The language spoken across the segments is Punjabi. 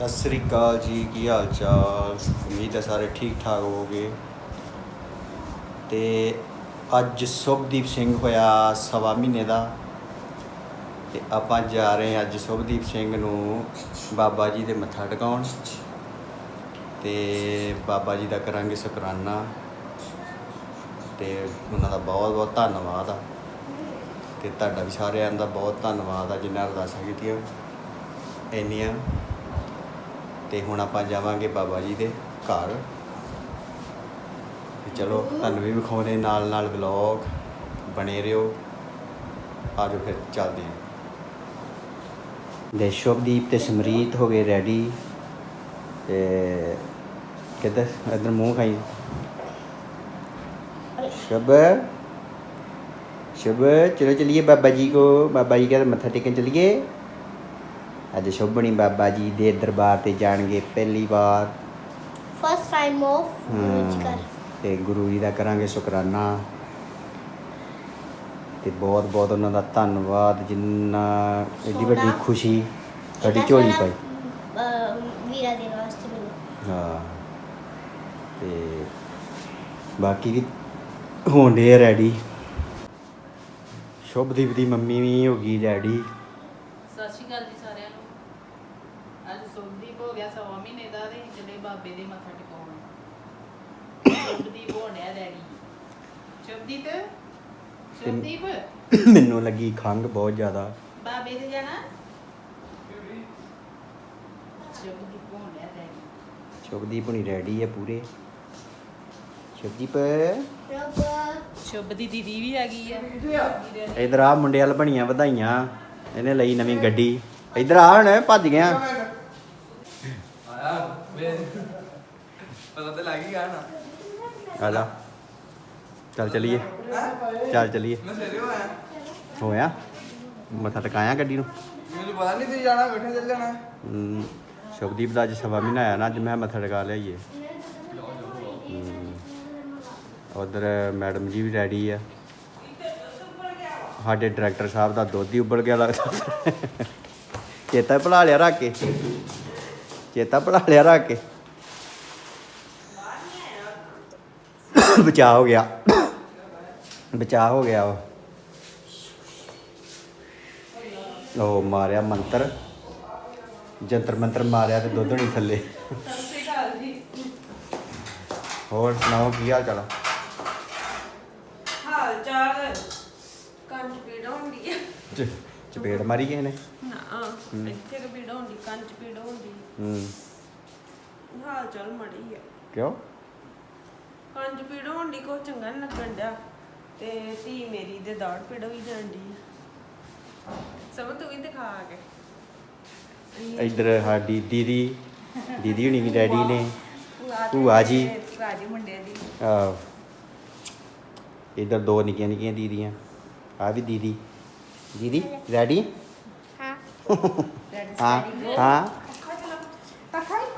ਸਤਿ ਸ੍ਰੀ ਅਕਾਲ ਜੀ, ਕੀ ਹਾਲ ਚਾਲ? ਉਮੀਦ ਹੈ ਸਾਰੇ ਠੀਕ ਠਾਕ ਹੋਵੋਗੇ। ਤੇ ਅੱਜ ਸੁਭਦੀਪ ਸਿੰਘ ਹੋਇਆ ਸਵਾ ਮਹੀਨੇ ਦਾ। ਤੇ ਆਪਾਂ ਜਾ ਰਹੇ ਹਾਂ ਅੱਜ ਸੁਭਦੀਪ ਸਿੰਘ ਨੂੰ ਬਾਬਾ ਜੀ ਦੇ ਮੱਥਾ ਟਿਕਾਉਣ। ਤੇ ਬਾਬਾ ਜੀ ਦਾ ਕਰਾਂਗੇ ਸ਼ੁਕਰਾਨਾ। ਤੇ ਉਹਨਾਂ ਦਾ ਬਹੁਤ ਬਹੁਤ ਧੰਨਵਾਦ ਆ। ਤੇ ਤੁਹਾਡਾ ਵੀ ਸਾਰਿਆਂ ਦਾ ਬਹੁਤ ਧੰਨਵਾਦ ਆ ਜਿਨ੍ਹਾਂ ਅਰਦਾਸਾਂ ਕੀਤੀਆਂ ਇੰਨੀਆਂ। ਤੇ ਹੁਣ ਆਪਾਂ ਜਾਵਾਂਗੇ ਬਾਬਾ ਜੀ ਦੇ ਘਰ। ਤੇ ਚਲੋ, ਤੁਹਾਨੂੰ ਵੀ ਵਿਖਾਉਣੇ ਨਾਲ ਨਾਲ ਵਲੌਗ ਬਣੇ ਰਹੋ। ਆਜੋ ਫਿਰ ਚੱਲਦੇ ਹਾਂ। ਦੇ ਸ਼ੁਭਦੀਪ ਤੇ ਸਮਰੀਤ ਹੋ ਗਏ ਰੈਡੀ ਤੇ ਕਿੱਧਰ, ਇਧਰ ਮੂੰਹ ਖਾਈ। ਸ਼ਬ ਸ਼ਬ ਚਲੋ ਚਲਿਏ ਬਾਬਾ ਜੀ ਕੋ। ਬਾਬਾ ਜੀ ਦਾ ਮੱਥਾ ਟੇਕਣ ਚਲਿਏ। ਅੱਜ ਸ਼ੁਭਣੀ ਬਾਬਾ ਜੀ ਦੇ ਦਰਬਾਰ ਤੇ ਜਾਣਗੇ ਪਹਿਲੀ ਵਾਰ। ਫਸਟ ਟਾਈਮ ਆਫ ਕਰ ਤੇ ਗੁਰੂ ਜੀ ਦਾ ਕਰਾਂਗੇ ਸ਼ੁਕਰਾਨਾ। ਤੇ ਬਹੁਤ ਬਹੁਤ ਉਹਨਾਂ ਦਾ ਧੰਨਵਾਦ ਜਿੰਨਾ ਏਡੀ ਵੱਡੀ। ਖੁਸ਼ੀ ਸਾਡੀ ਝੋਲੀ ਪਾਈ। ਵੀਰਾ ਦੇ ਵਾਸਤੇ ਮੈਨੂੰ। ਹਾਂ ਤੇ ਬਾਕੀ ਵੀ ਹੋਣ ਦੇ ਰੈਡੀ। ਸ਼ੁਭਦੀਪ ਦੀ ਮੰਮੀ ਵੀ ਹੋ ਗਈ ਰੈਡੀ। ਸਤਿ ਸ਼੍ਰੀ ਅਕਾਲ ਜੀ ਸੁਭਦੀਪ ਹੋ ਗਿਆ ਸਵਾ ਮਹੀਨੇ ਦਾ ਤੇ ਚੱਲੇ ਬਾਬੇ ਦੇ ਮੱਥਾ ਟਿਕਾਉਣ। ਸੁਭਦੀਪ ਹੋ ਗਿਆ ਡੈਡੀ। ਸ਼ੁਭਦੀਪ ਸ਼ੁਭਦੀਪ ਮੈਨੂੰ ਲੱਗੀ ਖੰਗ ਬਹੁਤ ਜ਼ਿਆਦਾ। ਬਾਬੇ ਦੇ ਜਾਣਾ? ਸ਼ੁਭਦੀਪ ਹੋ ਗਿਆ ਡੈਡੀ। ਸ਼ੁਭਦੀਪ ਹੁਣੀ ਰੈਡੀ ਹੈ ਪੂਰੇ। ਸ਼ੁਭਦੀਪ ਸ਼ੁਭ ਦੀ ਦੀਦੀ ਵੀ ਆ ਗਈ ਆ। ਇਧਰ ਆ ਮੁੰਡੇ ਵਾਲ ਬਣੀਆਂ ਵਧਾਈਆਂ। ਇਹਨੇ ਲਈ ਨਵੀਂ ਗੱਡੀ। ਇਧਰ ਆ ਹੁਣ ਭੱਜ ਗਿਆ ਆਇਆ ਵੇ ਪਤਾ ਤੇ ਲੱਗ ਹੀ ਗਿਆ ਨਾ। ਆ ਜਾ ਚੱਲ ਚਲੀਏ। ਚੱਲ ਚਲੀਏ। ਮੈਂ ਸਵੇਰੇ ਆਇਆ ਹੋਇਆ? ਮੱਥਾ ਟਿਕਾਇਆ ਗੱਡੀ ਨੂੰ? ਮੈਨੂੰ ਪਤਾ ਨਹੀਂ ਤੁਸੀਂ ਜਾਣਾ ਬੈਠੇ ਚੱਲ ਜਾਣਾ। ਹਮ, ਸ਼ੁਭਦੀਪ ਦਾ ਅੱਜ ਸਵਾ ਮਹੀਨਾ ਆਇਆ ਨਾ ਅੱਜ ਮੈਂ ਮੱਥਾ ਟਿਕਾ ਲਿਆਈਏ। ਉਧਰ ਮੈਡਮ ਜੀ ਵੀ ਰੈਡੀ ਆ। ਸਾਡੇ ਡਾਇਰੈਕਟਰ ਸਾਹਿਬ ਦਾ ਦੁੱਧ ਹੀ ਉੱਬਲ ਗਿਆ ਲੱਗਦਾ। ਚੇਤਾ ਭੁਲਾ ਲਿਆ ਰੱਖ ਕੇ। ਚੇਤਾ ਭੁਲਾ ਲਿਆ ਰੱਖ ਕੇ। ਬਚਾ ਹੋ ਗਿਆ। ਬਚਾ ਹੋ ਗਿਆ ਉਹ। ਉਹ ਮਾਰਿਆ ਮੰਤਰ। ਜੰਤਰ ਮੰਤਰ ਮਾਰਿਆ ਤੇ ਦੁੱਧ ਨਹੀਂ ਥੱਲੇ। ਹੋਰ ਸੁਣਾਓ ਕੀ ਹਾਲ ਚਾਲ ਆ? ਹਾਲ ਚਾਲ? ਕੰਨ ਚ ਪੀੜ ਹੁੰਦੀ ਹੈ ਚ- ਚਪੇੜ ਮਾਰੀ ਗਏ ਨੇ ਨਾ ਇੱਥੇ ਕਿ ਪੀੜ ਹੁੰਦੀ ਕੰਨ ਚ ਪੀੜ ਹੁੰਦੀ ਹੂੰ। ਹਾਲ ਚਾਲ ਮੜੀ ਹੈ ਕਿਉਂ? ਚ ਪੀੜ ਹੁੰਦੀ ਕੋ ਚੰਗਾ ਨੀ ਲੱਗਣ ਡਿਆ। ਤੇ ਧੀ ਮੇਰੀ ਦੇ ਦਾੜ ਪੀੜ ਹੋਈ ਜਾਂਦੀ ਸਭ ਤੂੰ ਵੀ ਦਿਖਾ ਕੇ। ਇੱਧਰ ਸਾਡੀ ਦੀਦੀ ਦੀਦੀ ਹੁਣੀ ਵੀ ਡੈਡੀ ਨੇ ਭੂਆ ਜੀ। ਭੂਆ ਜੀ। ਮੁੰਡੇ ਦੀ। ਆਹ। ਇੱਧਰ ਦੋ ਨਿੱਕੀਆਂ ਨਿੱਕੀਆਂ ਦੀਦੀਆਂ ਆ ਵੀ ਦੀਦੀ। ਦੀਦੀ ਰੈਡੀ ਹਾਂ। ਹਾਂ ਹਾਂ।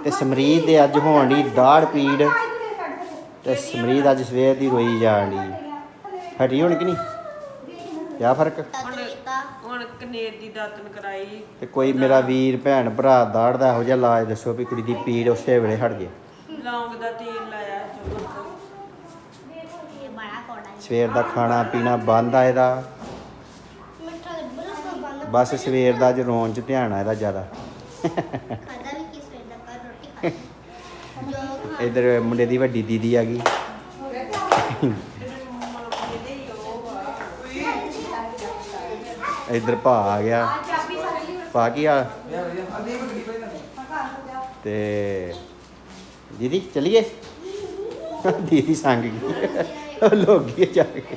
ਤੇ ਸਮਰੀਤ ਦੇ ਅੱਜ ਹੋਣ ਦੀ ਦਾੜ ਪੀੜ। ਤੇ ਸਮਰੀਤ ਅੱਜ ਸਵੇਰ ਦੀ ਰੋਈ ਜਾਣ ਦੀ ਹਟੀ ਹੁਣ ਕਿ ਨਹੀਂ? ਕਿਆ ਫ਼ਰਕ? ਹੁਣ ਕਨੇਰ ਦੀ ਦਾਤਨ ਕਰਾਈ। ਤੇ ਕੋਈ ਮੇਰਾ ਵੀਰ ਭੈਣ ਭਰਾ ਦਾੜ ਦਾ ਇਹੋ ਜਿਹਾ ਇਲਾਜ ਦੱਸੋ ਵੀ ਕੁੜੀ ਦੀ ਪੀੜ ਉਸੇ ਵੇਲੇ ਹਟ ਜੇ ਲੌਂਗ ਦਾ ਤੇਲ ਲਾਇਆ ਜੋ ਸਵੇਰ ਦਾ ਖਾਣਾ ਪੀਣਾ ਬੰਦ ਆ ਇਹਦਾ। ਬਸ ਸਵੇਰ ਦਾ ਅੱਜ ਰੋਣ ਚ ਧਿਆਨ ਆ ਇਹਦਾ ਜ਼ਿਆਦਾ। ਖਾਦਾ ਵੀ ਕਿਸ ਵੇਲੇ ਦਾ? ਪਰ ਰੋਟੀ ਖਾਦੀ ਜੋ ਖਾ ਇੱਧਰ ਮੁੰਡੇ ਦੀ ਵੱਡੀ ਦੀਦੀ ਆ ਗਈ। ਇੱਧਰ ਭਾ ਆ ਗਿਆ। ਭਾ ਕੀ ਆ ਤੇ ਦੀਦੀ, ਚਲੀਏ? ਦੀਦੀ ਸੰਗ ਗਈ। ਲੋਗੀ ਜਾ ਕੇ।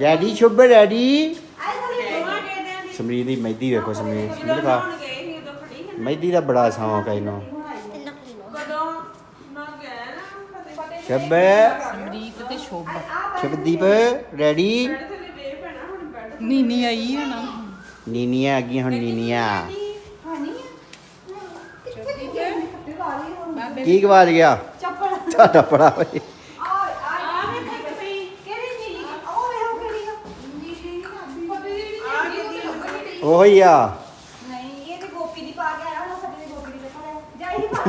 ਡੈਡੀ, ਸ਼ੁਭ ਡੈਡੀ। ਸਮਰੀਤ ਦੀ ਮਹਿੰਦੀ ਵੇਖੋ ਸਮਰੀਤ ਸਮਰੀਤ ਖਾ ਮਹਿੰਦੀ ਦਾ ਬੜਾ ਸ਼ੌਂਕ ਹੈ ਇਹਨੂੰ। ਕਦੋਂ ਨਾ ਗਿਆ ਨਾ ਫਤਿਹ ਸ਼ਬ। ਸਮਰੀਤ ਤੇ ਸ਼ੁਭ। ਸ਼ਬਦੀਪ ਰੈਡੀ ਥੱਲੇ ਵੇ ਪੈਣਾ ਹੁਣ ਬੈਠ ਨੀਨੀ ਆਈ ਹੈ ਨਾ। ਨੀਨੀਆਂ ਆ ਗਈਆਂ ਹੁਣ ਨੀਨੀਆਂ। ਕੀ ਗਵਾਚ ਗਿਆ ਚੱਪਲ। ਤੁਹਾਡਾ ਪੜਾ ਹੋਏ ਉਹ ਆ ਉਹੋ ਹੀ ਆ ਨਹੀਂ ਇਹ ਤੇ ਗੋਪੀ ਦੀ ਪਾ ਕੇ ਆਇਆ ਹੁਣ ਸਾਡੇ ਦੀ ਗੋਪੀ ਦੀ ਕੱਪੜਾ ਲੈ ਜਾਈ ਪਾ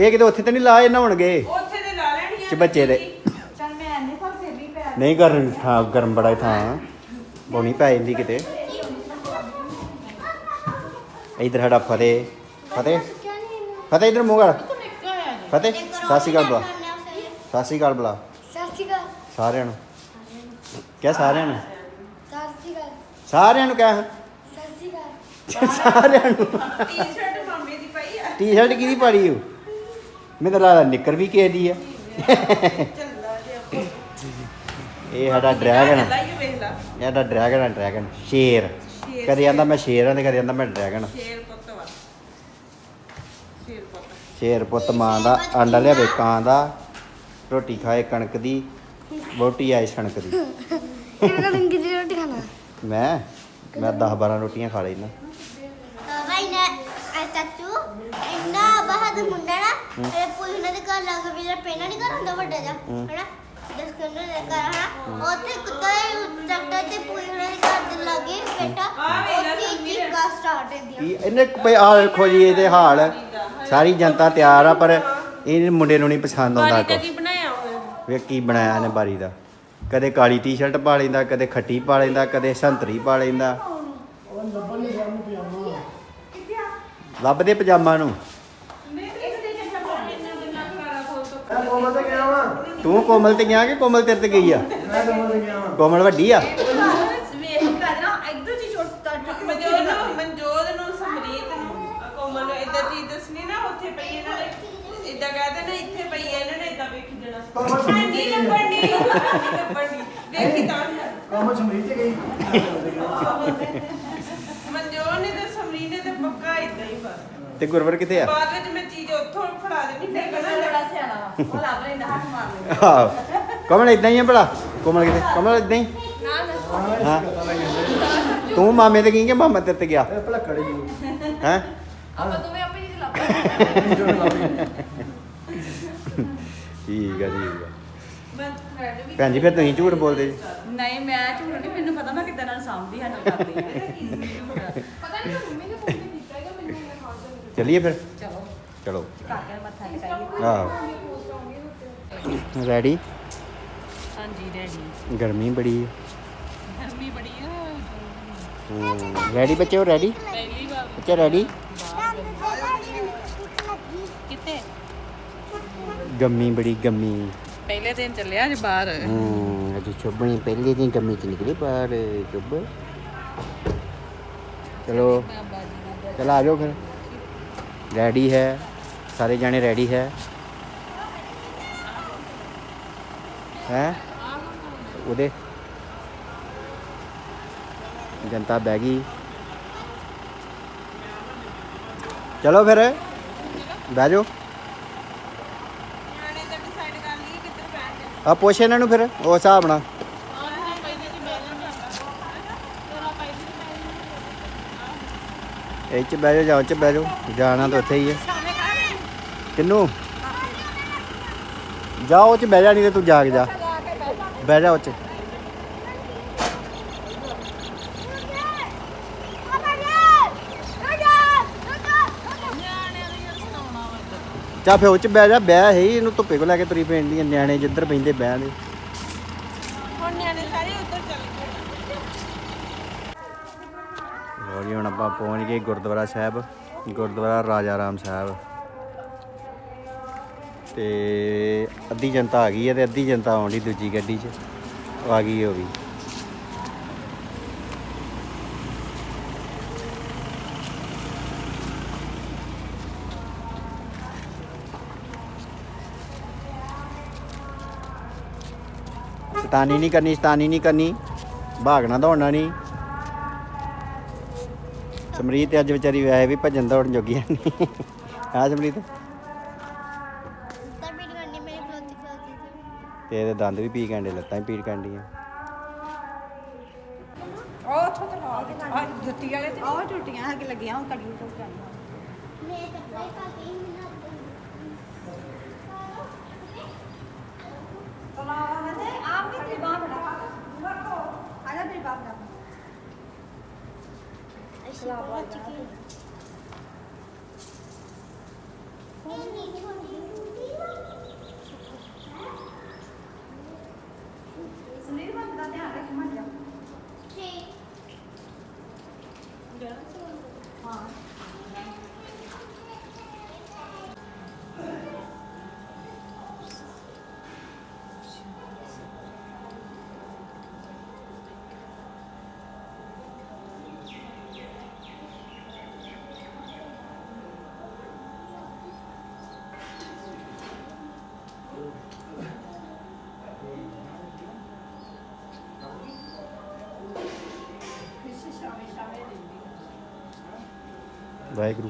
ਇਹ ਕਿਤੇ ਉੱਥੇ ਤੇ ਨਹੀਂ ਲਾਏ ਨਹਾਉਣਗੇ। ਉੱਥੇ ਤੇ ਲਾ ਲੈਣੀ ਚ ਬੱਚੇ ਦੇ। ਚੱਲ ਮੈਂ ਨਹੀਂ ਪਰ ਫਿਰ ਵੀ ਪੈਰ ਨਹੀਂ ਗਰਮ ਥਾਂ ਗਰਮ ਬੜਾ ਥਾਂ ਬੋਣੀ ਪੈ ਜਾਂਦੀ ਕਿਤੇ। ਇਧਰ ਸਾਡਾ ਫਤਿਹ ਫਤਿਹ। ਫਤਿਹ ਇਧਰ ਮੂੰਹ ਕਰ। ਫਤਿਹ ਸਤਿ ਸ਼੍ਰੀ ਅਕਾਲ ਬੁਲਾ। ਸਤਿ ਸ਼੍ਰੀ ਅਕਾਲ ਬੁਲਾ। ਸਤਿ ਸ਼੍ਰੀ ਅਕਾਲ ਸਾਰਿਆਂ ਨੂੰ। ਕਿਆ ਸਾਰਿਆਂ ਨੂੰ? ਸਤਿ ਸ਼੍ਰੀ ਅਕਾਲ ਸਾਰਿਆਂ ਨੂੰ ਕਹਿ। ਸਤਿ ਸ਼੍ਰੀ ਅਕਾਲ। ਸਾਰਿਆਂ ਨੂੰ। ਟੀ-ਸ਼ਰਟ ਮਾਮੇ ਦੀ ਪਈ ਆ। ਟੀ-ਸ਼ਰਟ ਕਿਹਦੀ ਪਾੜੀ ਹੋ ਮੈਨੂੰ ਲੱਗਦਾ ਨਿੱਕਰ ਵੀ ਕਿਸੇ ਦੀ ਆ। ਇਹ ਸਾਡਾ ਡਰੈਗਨ ਲਾਈ ਵੇਖ ਲਾ। ਇਹ ਸਾਡਾ ਡਰੈਗਨ ਆ ਡਰੈਗਨ ਸ਼ੇਰ। ਸ਼ੇਰ। ਕਦੇ ਆਂਦਾ ਮੈਂ ਸ਼ੇਰ। ਆ ਤੇ ਕਦੇ ਆਂਦਾ ਮੈਂ ਡਰੈਗਨ ਸ਼ੇਰ ਪੁੱਤ ਵਾ। ਸ਼ੇਰ ਪੁੱਤ। ਸ਼ੇਰ ਪੁੱਤ ਮਾਂ ਦਾ ਆਂਡਾ ਲਿਆਵੇ ਕਾਂ ਦਾ। ਰੋਟੀ ਖਾਏ ਕਣਕ ਦੀ ਬੋਟੀ ਆਏ ਸਣਕ ਦੀ। ਰੋਟੀ ਖਾਣਾ। ਮੈਂ ਮੈਂ 10 12 ਰੋਟੀਆਂ ਖਾ ਲੈਣਾ ਭਾਈ ਨੇ ਆ ਚਾਚੂ ਬਾਹਰ ਮੁੰਡਾ ਨਾ ਇਹ ਪੂਰੀ ਉਹਨਾਂ ਦੇ ਘਰ ਲੱਗ ਵੀ ਜਿਹੜਾ ਪੈਣਾ ਨਹੀਂ ਘਰ ਹੁੰਦਾ ਵੱਡਾ ਜਿਹਾ ਹੂੰ। ਹੈਨਾ? ਜਿਸ ਕੋਲ ਦੇ ਘਰ ਹਨਾ? ਉੱਥੇ ਕੁੱਤਾ ਡਾਕਟਰ ਤੇ ਪੂਰੀ ਉਹਨਾਂ ਦੇ ਘਰ ਦੇ ਲਾਗੇ ਬੈਠਾ। ਆ ਵੇਖ ਲੈ ਉੱਥੇ ਸੰਮੀ ਹੀ ਦੇ। ਚੀਕਾਂ ਸਟਾਰਟ ਹੁੰਦੀਆਂ ਕੀ ਇਹਨੇ ਭਈ ਆ ਵੇਖੋ ਜੀ ਇਹਦੇ ਹਾਲ। ਸਾਰੀ ਜਨਤਾ ਤਿਆਰ ਆ ਪਰ ਇਹ ਮੁੰਡੇ ਨੂੰ ਨਹੀਂ ਪਸੰਦ ਆਉਂਦਾ ਬਾਰੀ ਦਾ ਕੋ ਕੀ ਬਣਾਇਆ ਹੋਇਆ ਵੇਖ ਕੀ ਬਣਾਇਆ ਇਹਨੇ ਬਾਰੀ ਦਾ? ਕਦੇ ਕਾਲੀ ਟੀ-ਸ਼ਰਟ ਪਾ ਲੈਂਦਾ ਕਦੇ ਖੱਟੀ ਪਾ ਲੈਂਦਾ ਕਦੇ ਸੰਤਰੀ ਪਾ ਲੈਂਦਾ। ਲੱਭਦੇ ਪਜਾਮਾ ਨੂੰ? ਤੂੰ ਕੋਮਲ ਤੇ ਗਿਆ ਕਿ ਕੋਮਲ ਤੇਰੇ ਤੇ ਗਈ ਆ? ਕੋਮਲ ਵੱਡੀ ਆ? ਵੇਖ ਕਰ ਨਾ ਇਧਰ ਜੀ ਛੋਟਾ ਮਨਜੋਤ ਨੂੰ ਮਨਜੋਤ ਨੂੰ ਸਮਰੀਤ ਨੂੰ ਅਹ ਕੋਮਲ ਨੂੰ ਇਦਾਂ ਚੀਜ਼ ਦੱਸਣੀ ਨਾ ਉੱਥੇ ਪਈ ਇਹਨਾਂ ਨੇ ਇਦਾਂ ਕਹਦੇ ਨਾ ਇੱਥੇ ਪਈ ਹੈ ਇਹਨਾਂ ਨੇ ਇਦਾਂ ਵੇਖੀ ਜਾਣਾ ਹਾਂਜੀ ਲੱਭਣੀ ਲੱਭਣੀ ਦੇਖੀ ਤਾਂ ਕੰਮ ਸਮਰੀਤ ਤੇ ਗਈ। ਮਨਜੋਤ ਨੇ ਤੇ ਸਮਰੀਤ ਨੇ ਤੇ ਪੱਕਾ ਇਦਾਂ ਹੀ ਬਸ। ਤੇ ਗੁਰਵਰ ਕਿੱਥੇ ਆ? ਬਾਅਦ ਵਿੱਚ ਮੈਂ ਚੀਜ਼ ਉੱਥੋਂ ਫੜਾ ਦੇਣੀ ਫਿਰ ਬੜਾ ਕਹਣਾ ਬੜਾ ਸਿਆਣਾ ਵਾ। ਉਹ ਲੱਭ ਲੈਂਦਾ ਹੱਥ ਮਾਰ ਲੈਂਦਾ। ਆਹੋ। ਕੋਮਲ ਇਦਾਂ ਹੀ ਆ ਭਲਾ? ਕੋਮਲ ਕਿੱਥੇ? ਕੋਮਲ ਇਦਾਂ ਹੀ? ਨਾ ਨਾ। ਹਾਂ। ਤੂੰ ਮਾਮੇ ਤੇ ਗਈ ਕਿ ਮਾਮਾ ਤੇਰੇ ਤੇ ਗਿਆ? ਇਹ ਭਲਾ ਕੜੇ ਜੀ ਹੈ। ਆਪਾਂ ਦੋਵੇਂ ਆਪੇ ਜੀ ਲੱਭ ਠੀਕ ਆ ਠੀਕ ਆ। ਮੈਂ ਭੈਣ ਜੀ ਫਿਰ ਤੁਸੀਂ ਝੂਠ ਬੋਲਦੇ ਜੀ? ਨਹੀਂ ਮੈਂ ਝੂਠ ਨਹੀਂ ਮੈਨੂੰ ਪਤਾ ਮੈਂ ਕਿੱਦਾਂ ਨਾਲ ਸਾਂਭਦੀ ਹਾਂ ਨਾਲ ਕਰਦੀ ਹਾਂ ਚਲੋ ਚਲੋ ਕਾਕੇ ਨੂੰ ਮੱਥਾ ਟਿਕਾਈਏ ਆਹੋ ਰੈਡੀ ਹਾਂਜੀ ਡੈਡੀ ਗਰਮੀ ਬੜੀ ਹੈ ਗਰਮੀ ਬੜੀ ਆ ਹਮ, ਰੈਡੀ ਬੱਚੇ ਰੈਡੀ ਪਹਿਲੀ ਵਾਰ ਬੱਚੇ ਰੈਡੀ ਕਿਤੇ ਗੰਮੀ ਬੜੀ ਗੰਮੀ ਪਹਿਲੇ ਦਿਨ ਚੱਲਿਆ ਅੱਜ ਬਾਹਰ ਹੂੰ ਅੱਜ ਚੁੱਭਣੀ ਪਹਿਲੇ ਦਿਨ ਗੰਮੀ ਚ ਨਿਕਲੀ ਬਾਹਰ ਚੁੱਭ ਚਲੋ ਚਲ ਆ ਜਾਓ ਫਿਰ ਰੈਡੀ ਹੈ। ਸਾਰੇ ਜਾਣੇ ਰੈਡੀ ਹੈ। ਹੈ? ਉਹਦੇ। ਜਨਤਾ ਬਹਿ ਗਈ। ਚਲੋ ਫਿਰ। ਬਹਿ ਜਾਓ। ਆ ਪੁੱਛ ਇਹਨਾਂ ਨੂੰ ਫਿਰ ਉਹ ਹਿਸਾਬ ਨਾਲ। ਇਹ ਚ ਬਹਿ ਜਾਓ ਜਾਓ ਚ ਬਹਿ ਜਾਓ। ਜਾਣਾ ਤਾਂ ਉੱਥੇ ਹੀ ਹੈ ਕਿੰਨੂੰ? ਜਾਓ ਚ ਬਹਿ ਜਾ, ਨਹੀਂ ਤੇ ਤੂੰ ਜਾਗ ਜਾ। ਬਹਿ ਜਾ ਉਹ ਚਾ। ਫੇ ਉਹ ਬਹਿ ਜਾ, ਬਹਿ ਹੈ ਹੀ ਇਹਨੂੰ ਧੁੱਪੇ ਕੋ ਲੈ ਕੇ ਤੁਰੀ ਪੈਂਦੀ ਨਿਆਣੇ ਜਿੱਧਰ ਪੈਂਦੇ ਬਹਿ ਹੁਣ ਨਿਆਣੇ ਸਾਰੇ ਉੱਧਰ ਚੱਲ ਗਏ ਲੋ ਜੀ, ਹੁਣ ਆਪਾਂ ਪਹੁੰਚ ਗਏ ਗੁਰਦੁਆਰਾ ਸਾਹਿਬ, ਗੁਰਦੁਆਰਾ ਰਾਜਾ ਰਾਮ ਸਾਹਿਬ। ਤੇ ਅੱਧੀ ਜਨਤਾ ਆ ਗਈ ਹੈ ਤੇ ਅੱਧੀ ਜਨਤਾ ਆਉਣ ਦੀ ਦੂਜੀ ਗੱਡੀ 'ਚ, ਆ ਗਈ ਉਹ ਵੀ। ਸਤਾਨੀ ਨਹੀਂ ਕਰਨੀ, ਸਤਾਨੀ ਨਹੀਂ ਕਰਨੀ ਭਾਗਣਾ ਦੌੜਨਾ ਨਹੀਂ। ਸਮਰੀਤ ਅੱਜ ਵਿਚਾਰੀ ਵੈਸੇ ਵੀ ਭੱਜਣ ਦੌੜਨ ਜੋਗੀ ਹੈ ਨਹੀਂ। ਆ ਸਮਰੀਤ। ਤਾਂ ਵੀਡੀਓ ਕਰਨੀ ਮੇਰੇ ਖਲੋਤੀ ਖਲੋਤੀ ਤੇ ਇਹਦੇ ਦੰਦ ਵੀ ਪੀ ਕੰਡੇ ਲੱਤਾਂ ਵੀ ਪੀੜ ਕੰਡੀਆਂ ਉਹ ਉੱਥੋਂ ਤੇ ਲਾ ਦੇ ਆ ਜੁੱਤੀ ਵਾਲੇ ਤੇ। ਉਹ ਟੁੱਟੀਆਂ ਹੈਗੇ ਲੱਗੀਆਂ ਉਹ ਕੜੀ ਤੋਂ। ਜਾਈਆਂ ਮੈਂ ਕੱਪੜੇ ਪਾ ਕੇ ਹੀ ਮਿਲਾ ਤਲਾਵਾ ਤੇ। ਆਪ ਵੀ ਤੇਰੀ ਬਾਹ ਬਣਾ ਆ ਜਾ ਮੇਰੀ ਬਾਹ ਬਣਾ ਸਲਾਬ ਆ ਵਾਹਿਗੁਰੂ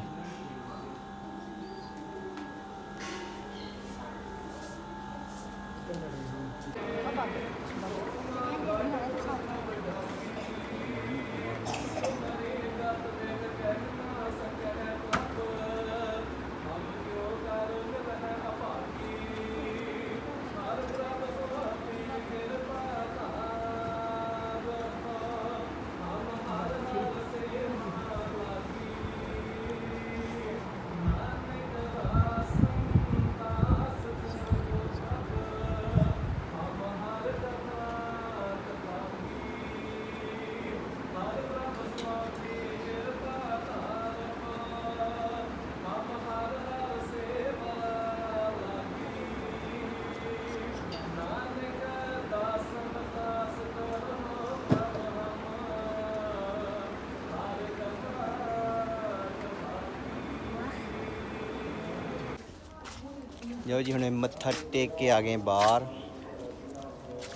ਜੋ ਜੀ ਹੁਣੇ ਮੱਥਾ ਟੇਕ ਕੇ ਆ ਗਏ ਬਾਹਰ।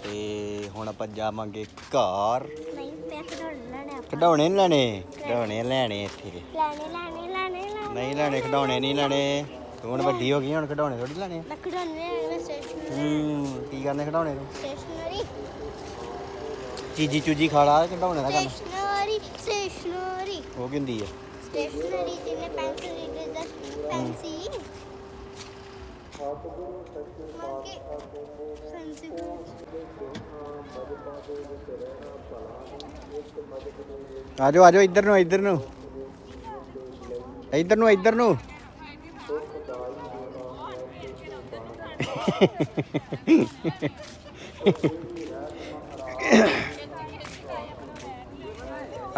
ਤੇ ਹੁਣ ਆਪਾਂ ਜਾਵਾਂਗੇ ਘਰ। ਨਹੀਂ ਪੈਸੇ ਢੋਲ ਲੈਣੇ ਨੀ ਲੈਣੇ? ਖਿਡੌਣੇ ਲੈਣੇ ਇੱਥੇ। ਲੈਣੇ ਲੈਣੇ ਲੈਣੇ ਲੈਣੇ। ਨਹੀਂ ਲੈਣੇ ਖਿਡੌਣੇ ਨਹੀਂ ਲੈਣੇ। ਤੂੰ ਹੁਣ ਵੱਡੀ ਹੋ ਗਈ ਹੁਣ ਖਿਡੌਣੇ ਥੋੜੀ ਲੈਣੇ। ਨੇ ਸਟੇਸ਼ਨਰੀ ਹੂੰ ਕੀ ਕਰਨੇ ਖਿਡੌਣੇ ਨੂੰ ਸਟੇਸ਼ਨਰੀ ਚੀਜੀ ਚੂਜੀ ਖਾ ਲਾ ਖਿਡੌਣੇ ਦਾ ਕੰਮ। ਸਟੇਸ਼ਨਰੀ ਸਟੇਸ਼ਨਰੀ ਉਹ ਕੀ ਹੁੰਦੀ ਆ? ਸਟੇਸ਼ਨਰੀ ਜਿਵੇਂ ਪੈਨਸਲ ਰੀਡਰ ਪੈਨਸੀ ਮੰਗੇ ਫੈਂਸੀ ਆਜੋ ਆਜੋ, ਇੱਧਰ ਨੂੰ ਇੱਧਰ ਨੂੰ। ਇੱਧਰ ਨੂੰ ਇੱਧਰ ਨੂੰ।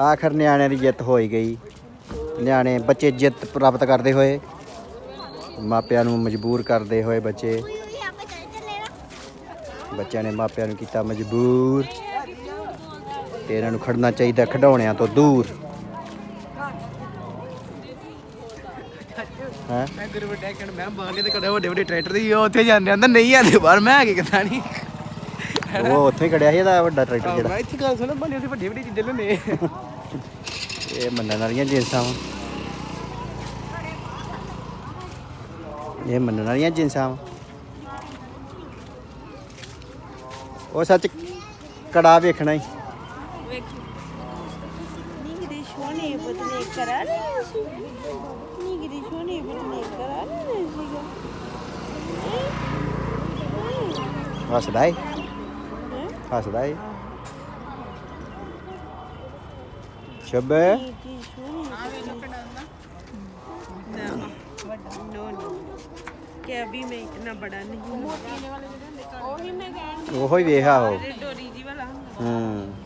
ਆਖਰ ਨਿਆਣਿਆਂ ਦੀ ਜਿੱਤ ਹੋਈ ਗਈ। ਨਿਆਣੇ ਬੱਚੇ ਜਿੱਤ ਪ੍ਰਾਪਤ ਕਰਦੇ ਹੋਏ। ਮਾਪਿਆਂ ਨੂੰ ਮਜਬੂਰ ਕਰਦੇ ਹੋਏ ਬੱਚੇ। ਬੱਚਿਆਂ ਨੇ ਮਾਪਿਆਂ ਨੂੰ ਕੀਤਾ ਮਜਬੂਰ। ਤੇ ਇਹਨਾਂ ਨੂੰ ਖੜਨਾ ਚਾਹੀਦਾ ਖਿਡੌਣਿਆਂ ਤੋਂ ਦੂਰ। ਹੈ? ਮੈਂ ਗੁਰੂ ਵੱਡਾ ਕਹਿਣ ਮੈਂ ਬਾਹਰਲੇ ਤੇ ਕਦੇ ਵੱਡੇ ਵੱਡੇ ਟਰੈਕਟਰ ਦੀ ਉਹ ਉੱਥੇ ਜਾਂਦੇ ਆਂਦਾ ਨਹੀਂ ਆਂਦੇ ਬਾਹਰ ਮੈਂ ਆ ਕੇ ਨਹੀਂ। ਉਹ ਉੱਥੇ ਖੜਿਆ ਸੀ ਇਹਦਾ ਵੱਡਾ ਟਰੈਕਟਰ ਜਿਹੜਾ। ਮੈਂ ਇੱਥੇ ਗੱਲ ਸੁਣ ਬੰਦੇ ਉੱਥੇ ਵੱਡੀ ਵੱਡੀ ਚੀਜ਼ਾਂ ਲੈਣੇ ਇਹ ਮੰਨਣ ਵਾਲੀਆਂ ਜਿੰਸਾਂ ਇਹ ਮੰਨਣ ਵਾਲੀਆਂ ਜਿੰਸਾਂ ਉਹ ਸੱਚ ਕੜਾ ਵੇਖਣਾ ਹੀ ਨਿਗਰੀ ਸੋਹਣੇ ਬਦਲੇ ਕਰਾ ਲਿਆ ਸੀ ਨਿਗਰੀ ਸੋਹਣੇ ਬਦਲੇ ਕਰਾ ਲਿਆ ਸੀਗਾ ਹੱਸਦਾ ਏ ਹੱਸਦਾ ਏ ਸ਼ਬੇ ਨਿਗਰੀ ਸੋਹਣੇ नो नो क्या अभी मैं इतना बड़ा नहीं हूँ ਉਹੀ ਮੈਂ ਕਹਿਣ ਉਹੋ ਹੀ ਵੇਖ ਆਹੋ डोरी जी वाला ਹੂੰ